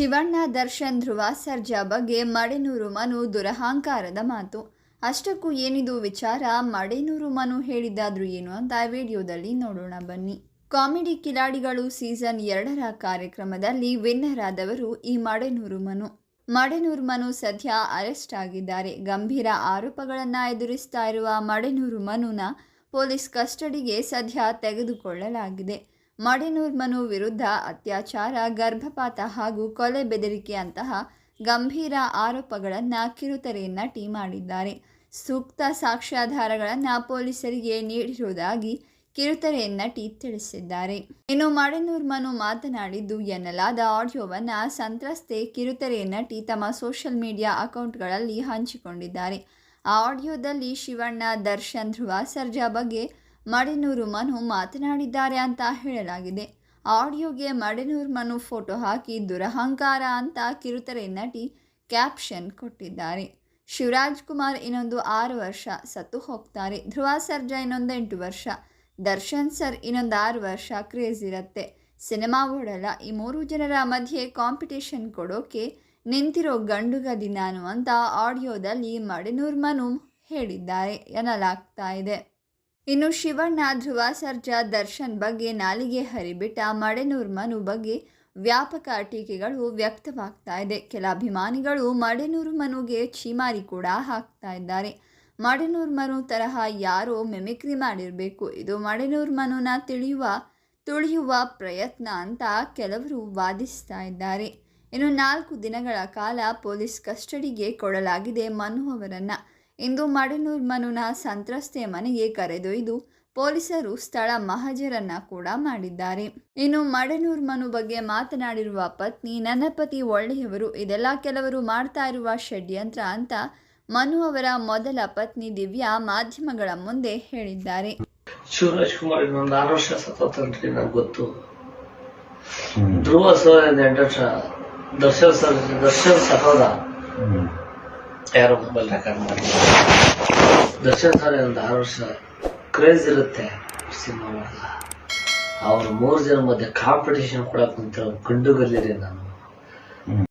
ಶಿವಣ್ಣ ದರ್ಶನ್ ಧ್ರುವ ಸರ್ಜಾ ಬಗ್ಗೆ ಮಡೆನೂರು ಮನು ದುರಹಂಕಾರದ ಮಾತು. ಅಷ್ಟಕ್ಕೂ ಏನಿದು ವಿಚಾರ? ಮಡೆನೂರು ಮನು ಹೇಳಿದ್ದಾದ್ರೂ ಏನು ಅಂತ ವಿಡಿಯೋದಲ್ಲಿ ನೋಡೋಣ ಬನ್ನಿ. ಕಾಮಿಡಿ ಕಿಲಾಡಿಗಳು ಸೀಸನ್ ಎರಡರ ಕಾರ್ಯಕ್ರಮದಲ್ಲಿ ವಿನ್ನರ್ ಆದವರು ಈ ಮಡೆನೂರು ಮನು. ಮಡೆನೂರು ಮನು ಸದ್ಯ ಅರೆಸ್ಟ್ ಆಗಿದ್ದಾರೆ. ಗಂಭೀರ ಆರೋಪಗಳನ್ನು ಎದುರಿಸ್ತಾ ಇರುವ ಮಡೆನೂರು ಮನುನ ಪೊಲೀಸ್ ಕಸ್ಟಡಿಗೆ ಸದ್ಯ ತೆಗೆದುಕೊಳ್ಳಲಾಗಿದೆ. ಮಡೆನೂರ್ ಮನು ವಿರುದ್ಧ ಅತ್ಯಾಚಾರ, ಗರ್ಭಪಾತ ಹಾಗೂ ಕೊಲೆ ಬೆದರಿಕೆಯಂತಹ ಗಂಭೀರ ಆರೋಪಗಳನ್ನು ಕಿರುತೆರೆ ನಟಿ ಮಾಡಿದ್ದಾರೆ. ಸೂಕ್ತ ಸಾಕ್ಷ್ಯಾಧಾರಗಳನ್ನು ಪೊಲೀಸರಿಗೆ ನೀಡಿರುವುದಾಗಿ ಕಿರುತೆರೆ ನಟಿ ತಿಳಿಸಿದ್ದಾರೆ. ಇನ್ನು ಮಡೆನೂರ್ ಮನು ಮಾತನಾಡಿದ್ದು ಎನ್ನಲಾದ ಆಡಿಯೋವನ್ನು ಸಂತ್ರಸ್ತೆ ಕಿರುತೆರೆ ನಟಿ ತಮ್ಮ ಸೋಷಿಯಲ್ ಮೀಡಿಯಾ ಅಕೌಂಟ್ಗಳಲ್ಲಿ ಹಂಚಿಕೊಂಡಿದ್ದಾರೆ. ಆ ಆಡಿಯೋದಲ್ಲಿ ಶಿವಣ್ಣ, ದರ್ಶನ್, ಧ್ರುವ, ಸರ್ಜಾ ಬಗ್ಗೆ ಮಡೆನೂರು ಮನು ಮಾತನಾಡಿದ್ದಾರೆ ಅಂತ ಹೇಳಲಾಗಿದೆ. ಆಡಿಯೋಗೆ ಮಡೆನೂರು ಮನು ಫೋಟೋ ಹಾಕಿ ದುರಹಂಕಾರ ಅಂತ ಕಿರುತೆರೆ ನಟಿ ಕ್ಯಾಪ್ಷನ್ ಕೊಟ್ಟಿದ್ದಾರೆ. ಶಿವರಾಜ್ ಕುಮಾರ್ ಇನ್ನೊಂದು ಆರು ವರ್ಷ ಸತ್ತು ಹೋಗ್ತಾರೆ. ಧ್ರುವ ಸರ್ಜಾ ಇನ್ನೊಂದು ಎಂಟು ವರ್ಷ. ದರ್ಶನ್ ಸರ್ ಇನ್ನೊಂದು ಆರು ವರ್ಷ ಕ್ರೇಜ್ ಇರುತ್ತೆ. ಸಿನಿಮಾ ಓಡಲ್ಲ. ಈ ಮೂರು ಜನರ ಮಧ್ಯೆ ಕಾಂಪಿಟೇಷನ್ ಕೊಡೋಕೆ ನಿಂತಿರೋ ಗಂಡುಗದಿ ನಾನು ಅಂತ ಆಡಿಯೋದಲ್ಲಿ ಮಡೆನೂರ್ ಮನು ಹೇಳಿದ್ದಾರೆ ಎನ್ನಲಾಗ್ತಾ ಇದೆ. ಇನ್ನು ಶಿವಣ್ಣ ಧ್ರುವ ಸರ್ಜಾ ದರ್ಶನ್ ಬಗ್ಗೆ ನಾಲಿಗೆ ಹರಿಬಿಟ್ಟ ಮಡೆನೂರ್ ಮನು ಬಗ್ಗೆ ವ್ಯಾಪಕ ಟೀಕೆಗಳು ವ್ಯಕ್ತವಾಗ್ತಾ ಇದೆ. ಕೆಲ ಅಭಿಮಾನಿಗಳು ಮಡೆನೂರು ಮನುಗೆ ಛೀಮಾರಿ ಕೂಡ ಹಾಕ್ತಾ ಇದ್ದಾರೆ. ಮಡೆನೂರ್ ಮನು ತರಹ ಯಾರೋ ಮೆಮಿಕ್ರಿ ಮಾಡಿರಬೇಕು. ಇದು ಮಡೆನೂರ್ ಮನುನ ತಿಳಿಯುವ, ತುಳಿಯುವ ಪ್ರಯತ್ನ ಅಂತ ಕೆಲವರು ವಾದಿಸ್ತಾ ಇದ್ದಾರೆ. ಇನ್ನು ನಾಲ್ಕು ದಿನಗಳ ಕಾಲ ಪೊಲೀಸ್ ಕಸ್ಟಡಿಗೆ ಕೊಡಲಾಗಿದೆ ಮನು ಅವರನ್ನು. ಇಂದು ಮಡಿನೂರ್ಮನುನ ಮನುನ ಸಂತ್ರಸ್ತೆ ಮನೆಗೆ ಕರೆದೊಯ್ದು ಪೊಲೀಸರು ಸ್ಥಳ ಮಹಜರನ್ನ ಕೂಡ ಮಾಡಿದ್ದಾರೆ. ಇನ್ನು ಮಡೆನೂರ್ ಮನು ಬಗ್ಗೆ ಮಾತನಾಡಿರುವ ಪತ್ನಿ ನನ್ನ ಪತಿ ಒಳ್ಳೆಯವರು ಇದೆಲ್ಲ ಕೆಲವರು ಮಾಡ್ತಾ ಇರುವ ಷಡ್ಯಂತ್ರ ಅಂತ ಮನು ಅವರ ಮೊದಲ ಪತ್ನಿ ದಿವ್ಯಾ ಮಾಧ್ಯಮಗಳ ಮುಂದೆ ಹೇಳಿದ್ದಾರೆ. ಶಿವರಾಜ್ ಕುಮಾರ್ ಇನ್ನೊಂದು ಆರು ವರ್ಷ ಗೊತ್ತು. ಧ್ರುವ ಸರ್ ಇಂದ ಎಂಟು ವರ್ಷ. ದರ್ಶನ್ ಸರ್ ದರ್ಶನ್ ಸಹೋದ ಯಾರೋ ಮೊಬೈಲ್ ರೆಕಾರ್ಡ್ ಮಾಡಿ ದರ್ಶನ್ ಸರ್ ಒಂದು ಆರು ವರ್ಷ ಕ್ರೇಜ್ ಇರುತ್ತೆ ಸಿನಿಮಾ ಮಾಡಲ್ಲ ಅವ್ರ ಮೂರು ಜನ ಮಧ್ಯೆ ಕಾಂಪಿಟೇಷನ್ ಕೂಡ ಕುಂತಿರೋ ಗಂಡು ನಾನು.